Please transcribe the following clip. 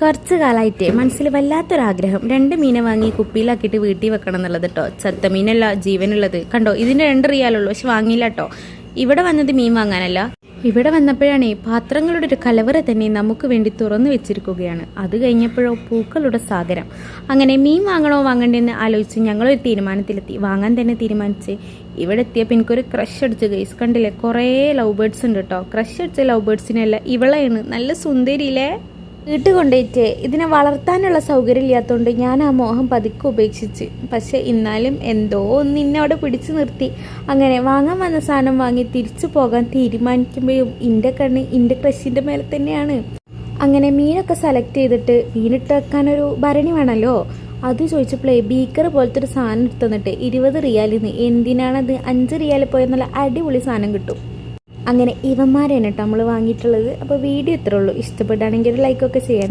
കുറച്ച് കാലമായിട്ട് മനസ്സിൽ വല്ലാത്തൊരാഗ്രഹം. രണ്ട് മീനെ വാങ്ങി കുപ്പിയിലാക്കിയിട്ട് വീട്ടിൽ വെക്കണം എന്നുള്ളത് കേട്ടോ ചത്ത മീനല്ല ജീവനുള്ളത്. കണ്ടോ ഇതിന് രണ്ട് റിയാലുള്ളൂ. പക്ഷെ വാങ്ങിയില്ല കേട്ടോ ഇവിടെ വന്നത് മീൻ വാങ്ങാനല്ല. ഇവിടെ വന്നപ്പോഴാണ് പാത്രങ്ങളുടെ ഒരു കലവറ തന്നെ നമുക്ക് വേണ്ടി തുറന്നു വെച്ചിരിക്കുകയാണ്. അത് കഴിഞ്ഞപ്പോഴോ പൂക്കളുടെ സാഗരം. അങ്ങനെ മീൻ വാങ്ങണോ വാങ്ങണ്ടെന്ന് ആലോചിച്ച് ഞങ്ങളൊരു തീരുമാനത്തിലെത്തി. വാങ്ങാൻ തന്നെ തീരുമാനിച്ച് ഇവിടെ എത്തിയപ്പോൾ എനിക്കൊരു ക്രഷ് അടിച്ച്. ഗൈസ് കണ്ടില്ലേ? കുറേ ലവ് ബേർഡ്സ് ഉണ്ട് കേട്ടോ ക്രഷ് അടിച്ച ലവ് ബേഡ്സിനെല്ലാം ഇവളെയാണ്. നല്ല സുന്ദരിയില്ലേ? വീട്ടിൽ കൊണ്ടുപോയിട്ട് ഇതിനെ വളർത്താനുള്ള സൗകര്യം ഇല്ലാത്തതുകൊണ്ട് ഞാൻ ആ മോഹം പതുക്കെ ഉപേക്ഷിച്ച്. പക്ഷെ ഇന്നാലും എന്തോ ഒന്ന് ഇന്നവിടെ പിടിച്ചു നിർത്തി. അങ്ങനെ വാങ്ങാൻ വന്ന സാധനം വാങ്ങി തിരിച്ചു പോകാൻ തീരുമാനിക്കുമ്പോഴും എന്റെ കണ്ണ് എന്റെ ക്രഷിന്റെ മേലെ തന്നെയാണ്. അങ്ങനെ മീനൊക്കെ സെലക്ട് ചെയ്തിട്ട് മീനിട്ട് വെക്കാനൊരു ഭരണി വേണമല്ലോ അത് ചോദിച്ചപ്പോഴേ ബീക്കർ പോലത്തെ ഒരു സാധനം എടുത്തു തന്നിട്ട് ഇരുപത് റിയാലിന്ന്. എന്തിനാണത് അഞ്ച് റിയാലിൽ പോയെന്നുള്ള അടിപൊളി സാധനം കിട്ടും. അങ്ങനെ ഇവന്മാരാണ് കേട്ടോ നമ്മൾ വാങ്ങിയിട്ടുള്ളത്. അപ്പോൾ വീഡിയോ ഇത്രേ ഉള്ളൂ. ഇഷ്ടപ്പെട്ടാണെങ്കിൽ ഒരു ലൈക്കൊക്കെ ചെയ്യാൻ